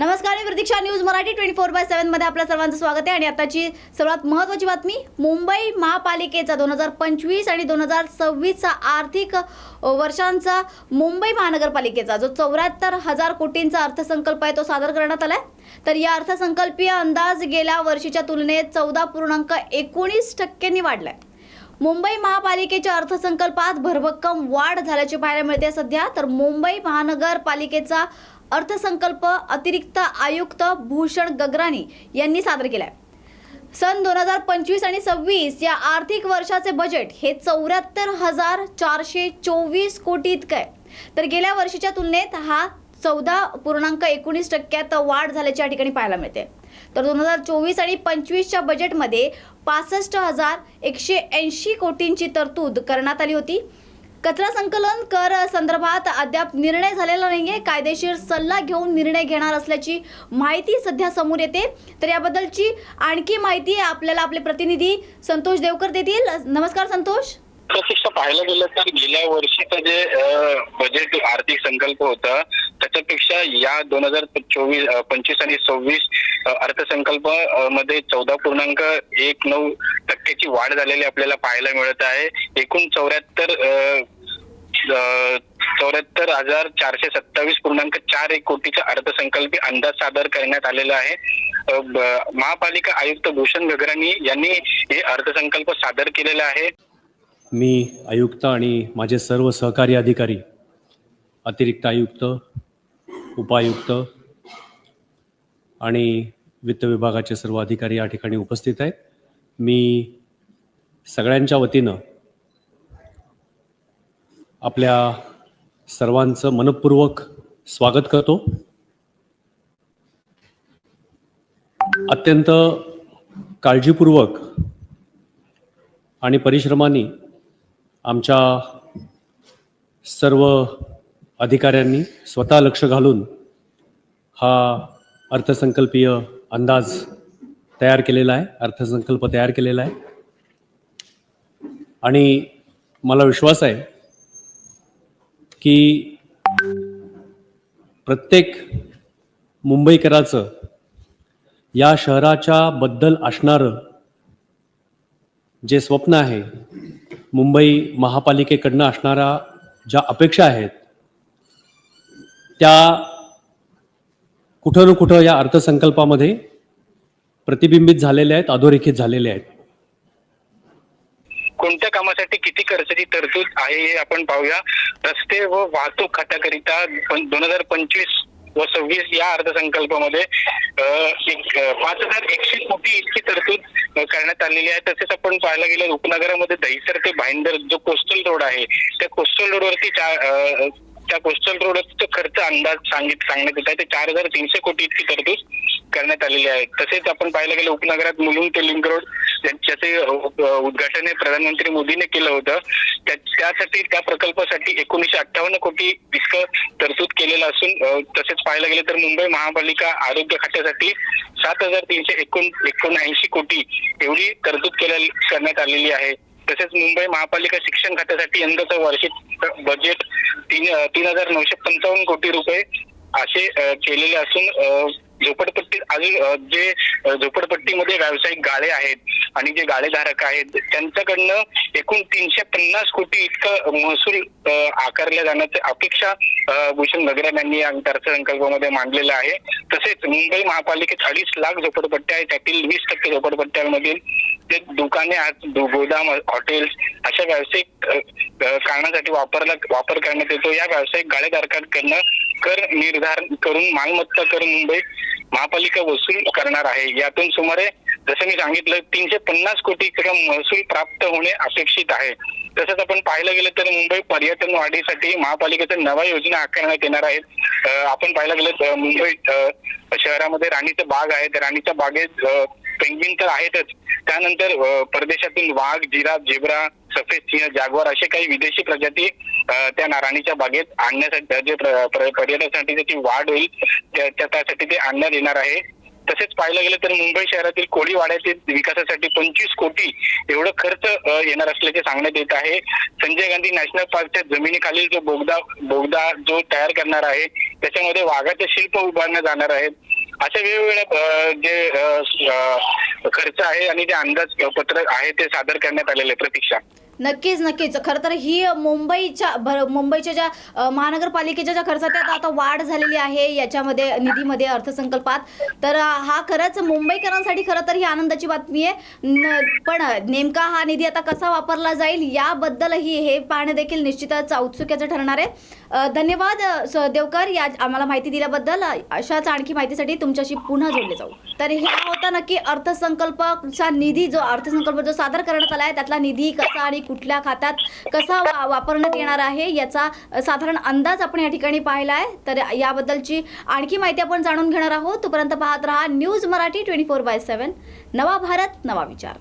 नमस्कार मी Pratiksha news Marathi twenty four by सेव्हनमध्ये आपल्या सर्वांचं स्वागत आहे. आणि आताची सर्वात महत्त्वाची बातमी मुंबई महापालिकेचा दोन हजार पंचवीस आणि दोन हजार सव्वीसचा आर्थिक वर्षांचा मुंबई महानगरपालिकेचा जो चौऱ्याहत्तर हजार कोटींचा अर्थसंकल्प आहे तो सादर करण्यात आलाय. तर या अर्थसंकल्पीय अंदाज गेल्या वर्षीच्या तुलनेत चौदा पूर्णांक एकोणीस टक्क्यांनी वाढलाय. मुंबई महापालिकेच्या अर्थसंकल्पात भरभक्कम वाढ झाल्याची पाहायला मिळते सध्या. तर मुंबई महानगरपालिकेचा अर्थसंकल्प अतिरिक्त आयुक्त भूषण गगराणी यांनी सादर केलाय. सन दोन हजार पंचवीस आणि सव्वीस या आर्थिक वर्षाचे बजेट हे चौऱ्याहत्तर हजार चारशे चोवीस कोटी इतकं आहे. तर गेल्या वर्षीच्या तुलनेत हा चौदा पूर्णांक एकोणीस टक्क्यात वाढ झाल्याची या ठिकाणी पाहायला मिळते. तर दोन हजार चोवीस आणि पंचवीसच्या बजेटमध्ये पासष्ट हजार एकशे ऐंशी कोटींची तरतूद करण्यात आली होती. कचरा संकलन कर संदर्भात अद्याप निर्णय झालेला नाहीये. कायदेशीर सल्ला घेऊन निर्णय घेणार असल्याची माहिती सध्या समोर येते. तर याबद्दलची आणखी माहिती आपल्याला आपले प्रतिनिधी संतोष देवकर देतील. नमस्कार संतोष. प्रत्यक्ष पाहायला गेलं तर गेल्या वर्षीचं जे बजेट आर्थिक संकल्प होता त्याच्यापेक्षा या दोन हजार चोवीस पंचवीस आणि सव्वीस अर्थसंकल्पमध्ये चौदा पूर्णांक एक नऊ टक्क्याची वाढ झालेली आपल्याला पाहायला मिळत आहे. एकूण चौऱ्याहत्तर चौऱ्याहत्तर हजार चारशे सत्तावीस पूर्णांक चार एक कोटीचा अर्थसंकल्पी अंदाज सादर करण्यात आलेला आहे. महापालिका आयुक्त भूषण गगरानी यांनी हे अर्थसंकल्प सादर केलेला आहे. मी आयुक्त आणि माझे सर्व सहकारी अधिकारी अतिरिक्त आयुक्त उपायुक्त आणि वित्त विभागाचे सर्व अधिकारी या ठिकाणी उपस्थित आहेत. मी सगळ्यांच्या वतीनं आपल्या सर्वांचं मनपूर्वक स्वागत करतो. अत्यंत काळजीपूर्वक आणि परिश्रमाने आमच्या सर्व अधिकाऱ्यांनी स्वतः लक्ष घालून हा अर्थसंकल्पीय अंदाज तयार केलेला आहे अर्थसंकल्प तयार केलेला आहे. आणि मला विश्वास आहे की प्रत्येक मुंबईकराचं या शहराच्या बद्दल असणारं जे स्वप्न आहे मुंबई महापालिकेकडनं असणाऱ्या ज्या अपेक्षा आहेत त्या कुठं ना कुठं या अर्थसंकल्पामध्ये प्रतिबिंबित झालेल्या आहेत अधोरेखित झालेल्या आहेत. कोणत्या कामासाठी किती खर्चाची तरतूद आहे हे आपण पाहूया. रस्ते व वाहतूक खात्याकरिता दोन हजार पंचवीस व सव्वीस या अर्थसंकल्पामध्ये पाच हजार एकशे कोटी इतकी तरतूद करण्यात आलेली आहे. तसेच आपण पाहायला गेलं उपनगरामध्ये दहिसर ते भाईंदर जो कोस्टल रोड आहे त्या कोस्टल रोडवरती चा- त्या कोस्टल रोडचा खर्च अंदाज सांगित सांगण्यात येत आहे. ते चार हजार तीनशे कोटी इतकी तरतूद करण्यात आलेली आहे. तसेच आपण पाहायला गेलं उपनगरात मुलुंड ते लिंक रोड ज्याचे उद्घाटन हे प्रधानमंत्री मोदीने केलं होतं त्या- त्यासाठी त्या प्रकल्पासाठी एकोणीशे अठ्ठावन्न कोटी इतकं तरतूद केलेलं असून तसेच पाहायला गेलं तर मुंबई महापालिका आरोग्य खात्यासाठी सात हजार तीनशे एकोण एकोणऐंशी कोटी एवढी तरतूद केल्या करण्यात आलेली आहे. तसेच मुंबई महापालिका शिक्षण खात्यासाठी यंदाचं वार्षिक बजेट तीन तीन हजार नऊशे पंचावन्न कोटी रुपये असे केलेले असून झोपडपट्टी अजून जे झोपडपट्टीमध्ये व्यावसायिक गाळे आहेत आणि जे गाळेधारक आहेत त्यांच्याकडनं एकूण तीनशे पन्नास कोटी इतकं महसूल आकारल्या जाण्याची अपेक्षा भूषण गगरान यांनी या अर्थसंकल्पामध्ये मांडलेलं आहे. तसेच मुंबई महापालिकेत अडीच लाख झोपडपट्ट्या आहेत त्यातील वीस टक्के झोपडपट्ट्यांमधील ते दुकाने दु- गोदाम हॉटेल्स अशा व्यावसायिक कारणासाठी वापरला वापर करण्यात येतो. या व्यावसायिक गाळेधारकांकडनं कर निर्धारण करून मालमत्ता कर मुंबई महापालिका वसूल करणार आहे. यातून सुमारे जसं मी सांगितलं तीनशे पन्नास कोटी महसूल प्राप्त होणे अपेक्षित आहे. तसंच आपण पाहायला गेलं तर मुंबई पर्यटन वाढीसाठी महापालिकेच्या नव्या योजना आकारण्यात येणार आहेत. आपण पाहायला गेलं तर मुंबई शहरामध्ये राणीचं बाग आहे. त्या राणीच्या बागेत पेंग्विन तर आहेतच. त्यानंतर परदेशातून वाघ जिराफ झेब्रा सफेद सिंह जागवार असे काही विदेशी प्रजाती त्या नाराणीच्या बागेत आणण्यासाठी जे पर्यटनासाठी त्याची वाढ होईल त्यासाठी ते आणण्यात येणार आहे. तसेच पाहायला गेलं तर मुंबई शहरातील कोळी वाड्यातील विकासासाठी पंचवीस कोटी एवढं खर्च येणार असल्याचे सांगण्यात येत आहे. संजय गांधी नॅशनल पार्कच्या जमिनीखालील जो बोगदा बोगदा जो तयार करणार आहे त्याच्यामध्ये वाघाचे शिल्प उभारण्यात जाणार आहेत. अशा वेगवेगळ्या जे खर्च आहे आणि जे अंदाजपत्रक आहे ते सादर करण्यात आलेले आहे. प्रतीक्षा नक्कीच नक्कीच. खरं तर ही मुंबईच्या भर मुंबईच्या ज्या महानगरपालिकेच्या ज्या खर्चात त्यात आता वाढ झालेली आहे याच्यामध्ये निधीमध्ये अर्थसंकल्पात. तर हा खरंच मुंबईकरांसाठी खरं तर ही आनंदाची बातमी आहे. न- पण नेमका हा निधी आता कसा वापरला जाईल याबद्दलही हे पाहणे देखील निश्चितच औत्सुक्याचं ठरणार आहे. धन्यवाद स- देवकर या आम्हाला माहिती दिल्याबद्दल. अशाच आणखी माहितीसाठी तुमच्याशी पुन्हा जोडले जाऊ. तर हे होता नक्की अर्थसंकल्पाचा निधी जो अर्थसंकल्प जो सादर करण्यात आला आहे त्यातला निधी कसा आणि कुठल्या खात्यात कसा वा- वापरण्यात येणार आहे याचा साधारण अंदाज आपण या ठिकाणी पाहिला आहे तर याबद्दलची आणखी माहिती आपण जाणून घेणार आहोत. तोपर्यंत पाहत रहा news Marathi twenty four by seven नवा भारत नवा विचार.